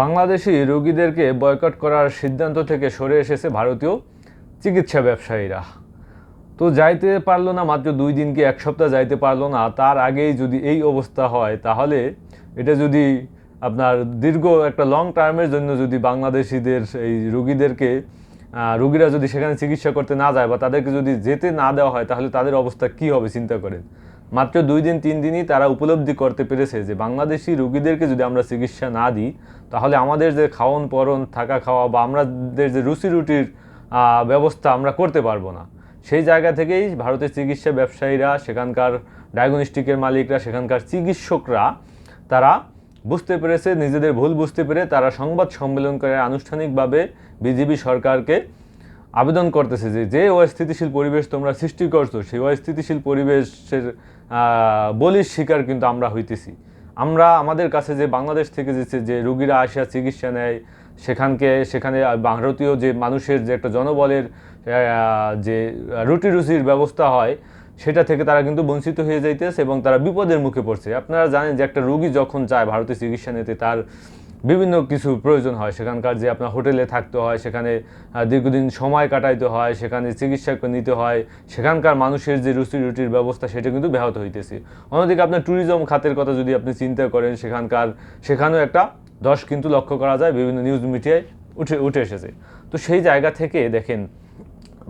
Bangladeshi রোগীদেরকে boycott করার সিদ্ধান্ত থেকে সরে এসেছে ভারতীয় চিকিৎসা ব্যবসায়ীরা। তো যাইতে পারল না, মাত্র দুই দিন কি এক সপ্তাহ যাইতে পারল না, তার আগেই যদি এই অবস্থা হয়, তাহলে এটা যদি আপনার দীর্ঘ একটা লং টার্মের জন্য যদি বাংলাদেশিদের এই রোগীদেরকে রোগীরা যদি সেখানে চিকিৎসা করতে না যায় বা তাদেরকে যদি যেতে না দেওয়া হয়, তাহলে তাদের অবস্থা কী হবে, চিন্তা করেন? মাত্র দুই দিন, তিন দিনই তারা উপলব্ধি করতে পেরেছে যে বাংলাদেশি রোগীদেরকে যদি আমরা চিকিৎসা না দিই, তাহলে আমাদের যে খাওয়ন পরন, থাকা খাওয়া বা আমাদের যে রুচি রুটির ব্যবস্থা আমরা করতে পারব না। সেই জায়গা থেকেই ভারতের চিকিৎসা ব্যবসায়ীরা, সেখানকার ডায়াগনস্টিকের মালিকরা, সেখানকার চিকিৎসকরা, তারা বুঝতে পেরেছে, নিজেদের ভুল বুঝতে পেরে তারা সংবাদ সম্মেলন করে আনুষ্ঠানিকভাবে বিজেপি সরকারকে আবেদন করতেছে যে যে অস্থিতিশীল পরিবেশ তোমরা সৃষ্টি করছ, সেই অস্থিতিশীল পরিবেশের বলির শিকার কিন্তু আমরা হইতেছি। আমরা আমাদের কাছে যে বাংলাদেশ থেকে যে যে রুগীরা আসিয়া চিকিৎসা নেয়, সেখানকে, সেখানে ভারতীয় যে মানুষের যে একটা জনবলের যে রুটি রুচির ব্যবস্থা হয়, সেটা থেকে তারা কিন্তু বঞ্চিত হয়ে যাইতেছে এবং তারা বিপদের মুখে পড়ছে। আপনারা জানেন যে একটা রুগী যখন চায় ভারতে চিকিৎসা নিতে, তার বিভিন্ন কিছু প্রয়োজন হয়। সেখানকার যে আপনার হোটেলে থাকতে হয়, সেখানে দীর্ঘদিন সময় কাটাইতে হয়, সেখানে চিকিৎসা নিতে হয়, সেখানকার মানুষের যে রুচি রুটির ব্যবস্থা, সেটা কিন্তু ব্যাহত হইতেছে। অন্যদিকে আপনার ট্যুরিজম খাতের কথা যদি আপনি চিন্তা করেন, সেখানকার, সেখানেও একটা দশ কিন্তু লক্ষ্য করা যায়, বিভিন্ন নিউজ মিডিয়ায় উঠে উঠে এসেছে। তো সেই জায়গা থেকে দেখেন,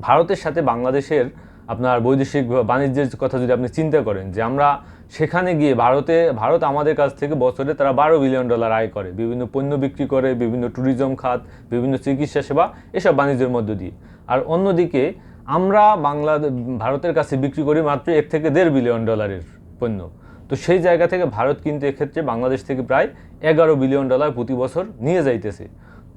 ভারতের সাথে বাংলাদেশের আপনার বৈদেশিক বাণিজ্যের কথা যদি আপনি চিন্তা করেন যে আমরা সেখানে গিয়ে ভারতে, ভারত আমাদের কাছ থেকে বছরে তারা বারো বিলিয়ন ডলার আয় করে, বিভিন্ন পণ্য বিক্রি করে, বিভিন্ন ট্যুরিজম খাত, বিভিন্ন চিকিৎসা সেবা, এসব বাণিজ্যের মধ্য দিয়ে। আর অন্যদিকে আমরা বাংলা ভারতের কাছে বিক্রি করি মাত্র এক থেকে দেড় বিলিয়ন ডলারের পণ্য। তো সেই জায়গা থেকে ভারত কিন্তু এক্ষেত্রে বাংলাদেশ থেকে প্রায় এগারো বিলিয়ন ডলার প্রতি বছর নিয়ে যাইতেছে।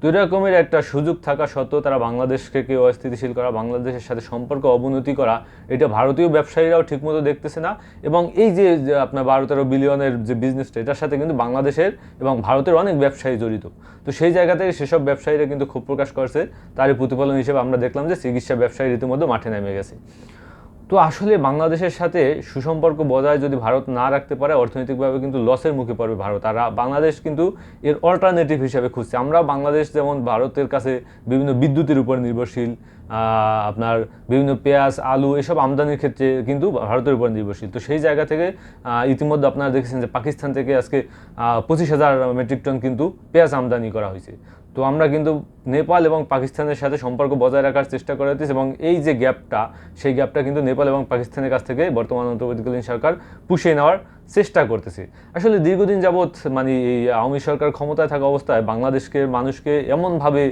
তো রকমের একটা সুযোগ থাকা সত্ত্বেও তারা বাংলাদেশকে কেউ অস্থিতিশীল করা, বাংলাদেশের সাথে সম্পর্ক অবনতি করা, এটা ভারতীয় ব্যবসায়ীরাও ঠিকমতো দেখতেছে না। এবং এই যে যে আপনার বারো তেরো বিলিয়নের যে বিজনেসটা এটার সাথে কিন্তু বাংলাদেশের এবং ভারতের অনেক ব্যবসায়ী জড়িত। তো সেই জায়গা থেকে সেসব ব্যবসায়ীরা কিন্তু ক্ষোভ প্রকাশ করছে। তারই প্রতিফলন হিসেবে আমরা দেখলাম যে চিকিৎসা ব্যবসায়ী রীতিমতো মাঠে নেমে গেছে। তো আসলে বাংলাদেশের সাথে সুসম্পর্ক বজায় যদি ভারত না রাখতে পারে, অর্থনৈতিকভাবে কিন্তু লসের মুখে পড়বে ভারত। আর বাংলাদেশ কিন্তু এর অল্টারনেটিভ হিসাবে খুঁজছে। আমরা বাংলাদেশ যেমন ভারতের কাছে বিভিন্ন বিদ্যুতের উপর নির্ভরশীল আপনার বিভিন্ন পেঁয়াজ, আলু এসব আমদানির ক্ষেত্রে কিন্তু ভারতের উপর নির্ভরশীল। তো সেই জায়গা থেকে ইতিমধ্যে আপনারা দেখেছেন যে পাকিস্তান থেকে আজকে পঁচিশ হাজার মেট্রিক টন কিন্তু পেঁয়াজ আমদানি করা হয়েছে। তো আমরা কিন্তু নেপাল এবং পাকিস্তানের সাথে সম্পর্ক বজায় রাখার চেষ্টা করে যাচ্ছি এবং এই যে গ্যাপটা, সেই গ্যাপটা কিন্তু নেপাল এবং পাকিস্তানের কাছ থেকে বর্তমান অন্তর্বর্তীকালীন সরকার পুষিয়ে নেওয়ার চেষ্টা করতেছে। আসলে দীর্ঘদিন যাবৎ মানে এই আওয়ামী সরকার ক্ষমতায় থাকা অবস্থায় বাংলাদেশকে মানুষকে এমনভাবে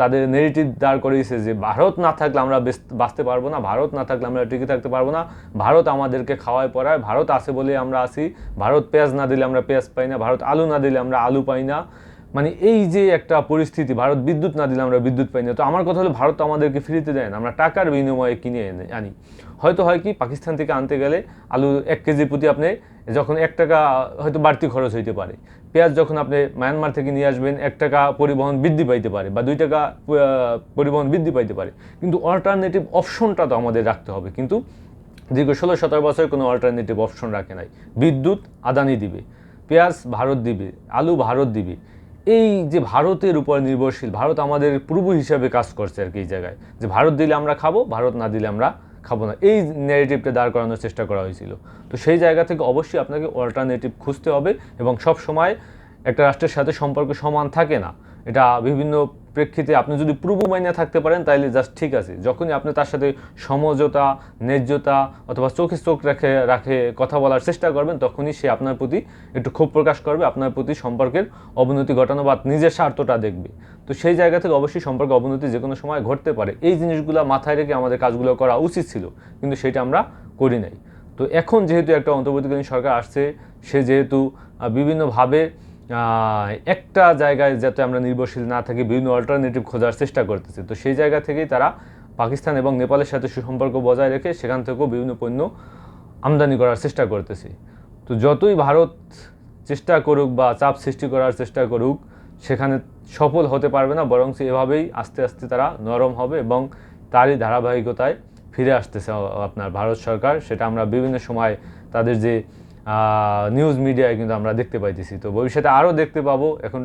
তাদের নেগেটিভ দাঁড় করিয়েছে যে ভারত না থাকলে আমরা বাঁচতে পারব না, ভারত না থাকলে আমরা টিকে থাকতে পারব না, ভারত আমাদেরকে খাওয়ায় পড়ায়, ভারত আছে বলে আমরা আসি ভারত পেঁয়াজ না দিলে আমরা পেঁয়াজ পাই না, ভারত আলু না দিলে আমরা আলু পাই না। মানে এই যে একটা পরিস্থিতি, ভারত বিদ্যুৎ না দিলে আমরা বিদ্যুৎ পাই না। তো আমার কথা হলো, ভারত আমাদেরকে ফ্রিতে দেয় না। আমরা টাকার বিনিময়ে কিনে এনে আনি। হয়তো হয় কি, পাকিস্তান থেকে আনতে গেলে আলু এক কেজি প্রতি আপনি যখন এক টাকা হয়তো বাড়তি খরচ হইতে পারে। পেঁয়াজ যখন আপনি মায়ানমার থেকে নিয়ে আসবেন, এক টাকা পরিবহন বৃদ্ধি পাইতে পারে বা দুই টাকা পরিবহন বৃদ্ধি পাইতে পারে। কিন্তু অল্টারনেটিভ অপশনটা তো আমাদের রাখতে হবে। কিন্তু দীর্ঘ ষোলো সতেরো বছর কোনো অল্টারনেটিভ অপশন রাখে নাই। বিদ্যুৎ আদানি দিবে, পেঁয়াজ ভারত দিবে, আলু ভারত দিবে। এই যে ভারতের উপর নির্ভরশীল, ভারত আমাদের পূর্ব হিসাবে কাজ করছে আর কি এই জায়গায়। যে ভারত দিলে আমরা খাব, ভারত না দিলে আমরা খাব না। এই ন্যারেটিভটা দাঁড় করানোর চেষ্টা করা হয়েছিল। তো সেই জায়গা থেকে অবশ্যই আপনাকে অল্টারনেটিভ খুঁজতে হবে এবং সব সময় একটা রাষ্ট্রের সাথে সম্পর্ক সমান থাকে না। এটা বিভিন্ন প্রেক্ষিতে আপনি যদি পূর্ব মাইনে থাকতে পারেন তাহলে জাস্ট ঠিক আছে। যখনই আপনি তার সাথে সমঝোতা, ন্যায্যতা অথবা চোখে চোখ রাখে রাখে কথা বলার চেষ্টা করবেন, তখনই সে আপনার প্রতি একটু ক্ষোভ প্রকাশ করবে, আপনার প্রতি সম্পর্কের অবনতি ঘটানো বা নিজের স্বার্থটা দেখবে। তো সেই জায়গা থেকে অবশ্যই সম্পর্ক অবনতি যে কোনো সময় ঘটতে পারে। এই জিনিসগুলো মাথায় রেখে আমাদের কাজগুলো করা উচিত ছিল, কিন্তু সেটা আমরা করি নাই। তো এখন যেহেতু একটা অন্তর্বর্তীকালীন সরকার আসছে, সে যেহেতু বিভিন্নভাবে একটা জায়গায় যাতে আমরা নির্ভরশীল না থাকি, বিভিন্ন অল্টারনেটিভ খোঁজার চেষ্টা করতেছে। তো সেই জায়গা থেকেই তারা পাকিস্তান এবং নেপালের সাথে সুসম্পর্ক বজায় রেখে সেখান থেকেও বিভিন্ন পণ্য আমদানি করার চেষ্টা করতেছে। তো যতই ভারত চেষ্টা করুক বা চাপ সৃষ্টি করার চেষ্টা করুক, সেখানে সফল হতে পারবে না, বরং এভাবেই আস্তে আস্তে তারা নরম হবে এবং তারই ধারাবাহিকতায় ফিরে আসতেছে আপনার ভারত সরকার। সেটা আমরা বিভিন্ন সময় তাদের যে নিউজ মিডিয়ায় কিন্তু আমরা দেখতে পাইতেছি। তো ভবিষ্যতে আরও দেখতে পাবো। এখন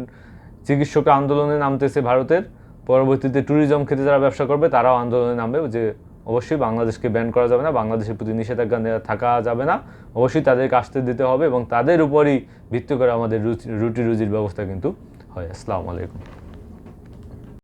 চিকিৎসকরা আন্দোলনে নামতেছে ভারতের। পরবর্তীতে ট্যুরিজম ক্ষেত্রে যারা ব্যবসা করবে, তারাও আন্দোলনে নামবে। যে অবশ্যই বাংলাদেশকে ব্যান করা যাবে না, বাংলাদেশের প্রতি নিষেধাজ্ঞা থাকা যাবে না। অবশ্যই তাদেরকে আসতে দিতে হবে এবং তাদের উপরই ভিত্তি করে আমাদের রুটি রুজির ব্যবস্থা কিন্তু হয়। আসসালামু আলাইকুম।